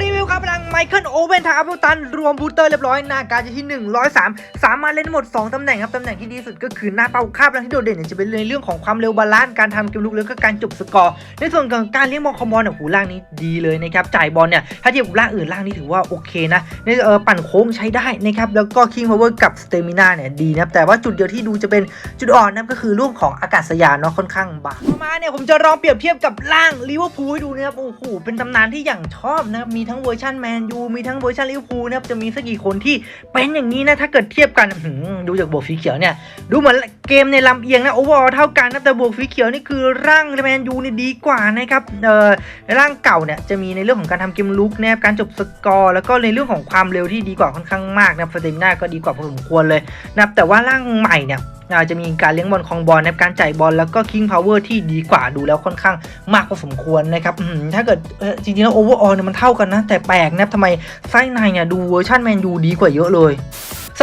รีวิวครับพลังไมเคิลโอเวนทางอัพตันรวมบูสเตอร์เรียบร้อยหน้าการจะที่ 103 สามารถเล่นได้หมด 2 ตำแหน่งครับ ตำแหน่งที่ดีสุดก็คือหน้าเป้าค่าพลังที่โดดเด่นเนี่ยจะเป็นในเรื่องของความเร็วบาลานซ์การทำเกมลุกแล้วก็การจบสกอร์ ในส่วนของการเลี้ยงบอลคอมบอลเนี่ยหูล่างนี้ดีเลยนะครับจ่ายบอลเนี่ยถ้าเทียบกับล่างอื่นล่างนี้ถือว่าโอเคนะในเออปั่นโค้งใช้ได้นะครับแล้วก็คิงพาวเวอร์กับสเตมินาเนี่ยดีนะแต่ว่าจุดเดียวที่ดูจะเป็นจุดอ่อนนะครับก็คือเรื่องของอากาศยานเนาะค่อนข้างบางต่อมาเนี่ยผมจะลองเปรียบเทียบกับล่างลิเวอร์พูลให้ดูนะครับโอ้โหเป็นตำนานที่อย่างชอบนะครับมีทั้งเวอร์ชันแมนยูมีทั้งเวอร์ชันลิเวอร์พูลนะครับจะมีสักกี่คนที่เป็นอย่างนี้นะถ้าเกิดเทียบกันหืดูจากบวกสีเขียวเนี่ยดูเหมือนเกมในลำเอียงนะโอเวอร์เท่ากันนะแต่บวกสีเขียวนี่คือร่างแมนยูนี่ดีกว่านะครับเอ่อร่างเก่าเนี่ยจะมีในเรื่องของการทำเกมลุกนะครับการจบสกอร์แล้วก็ในเรื่องของความเร็วที่ดีกว่าค่อนข้างมากนะครับสเตมิน่าก็ดีกว่าพอสมควรเลยนะแต่ว่าร่างใหม่เนี่ย อาจจะมีการเลี้ยงบอลคลองบอลนะครับการจ่ายบอลแล้วก็คิงพาวเวอร์ที่ดีกว่าดูแล้วค่อนข้างมากพอสมควรนะครับถ้าเกิดจริงๆแล้วโอเวอร์ออลเนี่ยมันเท่ากันนะ แต่แปลกนับทำไมไส้ในเนี่ยดูเวอร์ชันแมนยูดีกว่าเยอะเลย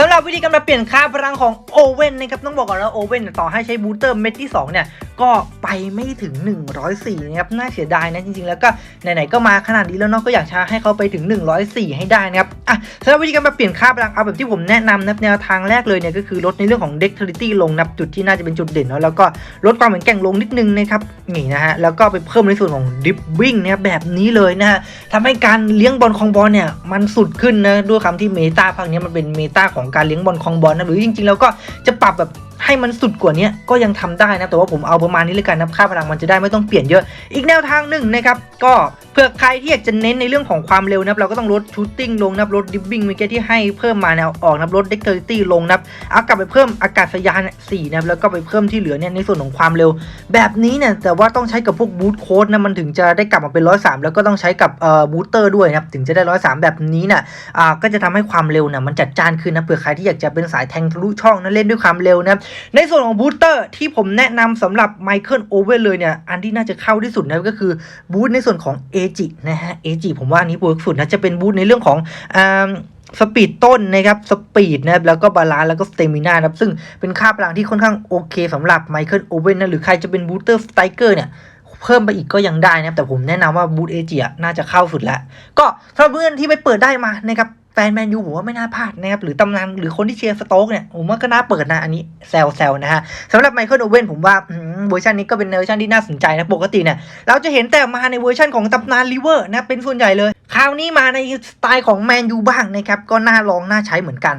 สำหรับวิธีการมาเปลี่ยนค่าพลังของโอเว่นนะครับต้องบอกก่อนว่าโอเว่นเนี่ยต่อให้ใช้บูสเตอร์เม็ดที่ 2 เนี่ย ก็ไปไม่ถึง 104นะครับน่าเสียดายนะจริงๆ แล้วก็ไหนๆก็มาขนาดนี้แล้วเนาะก็อยากจะให้เขาไปถึง 104 ให้ได้นะครับอะสำหรับวิธีการมาเปลี่ยนค่าพลังเอาแบบที่ผมแนะนำนะแนวทางแรกเลยเนี่ยก็คือลดในเรื่องของ dexterity ลงนับจุดที่น่าจะเป็นจุดเด่นเนาะแล้วก็ลดความแข็งแกร่งลงนิดนึงนะครับนี่นะฮะแล้วก็ไปเพิ่มในส่วนของ dribbling นะครับแบบนี้เลยนะฮะทำให้การเลี้ยงบอลคองบอลเนี่ยมันสุดขึ้นนะด้วยคำที่เมตาภาคนี้มันเป็นเมตาของการเลี้ยงบอลคองบอลนะหรือจริงๆแล้วก็จะปรับแบบให้มันสุดกว่านี้ก็ยังทำได้นะแต่ว่าผมเอาประมาณนี้เลยกันนะค่าพลังมันจะได้ไม่ต้องเปลี่ยนเยอะ อีกแนวทางหนึ่งนะครับก็เพื่อใครที่อยากจะเน้นในเรื่องของความเร็วนะครับเราก็ต้องลดชูตติ้งลงนะครับลดดิฟบิ้งมื่อกี้ที่ให้เพิ่มมาแนวออกนะครับลดเด็กเตอร์ตี้ลงนะครับเอากลับไปเพิ่มอากาศยานสี่นะครับแล้วก็ไปเพิ่มที่เหลือเนี่ยในส่วนของความเร็ว แบบนี้เนี่ยแต่ว่าต้องใช้กับพวกบูทโค้ดนะมันถึงจะได้กลับมาเป็นร้อยสามแล้วก็ต้องใช้กับเอ่อบูสเตอร์ด้วยนะครับถึงจะได้ร้อยสามแบบนี้น่ะอ่าก็จะทำให้ความเร็วน่ะมันจัดจานขึ้นนะเผื่อใครที่อยากจะเป็นสายแทงทะลุช่องนะเล่นด้วยความเร็วนะในส่วนของบูสเตอร์ที่ผมแนะนำสำหรับไมเคิลโอเวอร์เลยเนี่ยอันที่น่าจะเข้าที่สุดนะก็คือบูทในส่วนของจินะฮะเอจิผมว่าอันนี้เวิร์กสุดนะจะเป็นบูทในเรื่องของอ่าสปีดต้นนะครับ สปีดนะครับ แล้วก็บาลานซ์แล้วก็สเตมินานะครับ ซึ่งเป็นค่าพลังที่ค่อนข้างโอเคสำหรับไมเคิลโอเว่นนะหรือใครจะเป็นบูสเตอร์สไตรเกอร์เนี่ยเพิ่มไปอีกก็ยังได้นะครับ แต่ผมแนะนำว่าบูทเอเจียน่าจะเข้าสุดแล้ว ก็สำหรับเพื่อนที่ไปเปิดได้มานะครับแฟนแมนยูผมว่าไม่น่าพลาดนะครับ หรือตำนานหรือคนที่เชียร์สโต๊กเนี่ย ผมว่าก็น่าเปิดนะ อันนี้แซวแซวนะฮะสำหรับไมเคิลโอเว่นผมว่า เวอร์ชันนี้ก็เป็นเวอร์ชันที่น่าสนใจนะ ปกติเนี่ยเราจะเห็นแต่มาในเวอร์ชันของตำนานลิเวอร์นะเป็นส่วนใหญ่เลย คราวนี้มาในสไตล์ของแมนยูบ้างนะครับก็น่าลองน่าใช้เหมือนกัน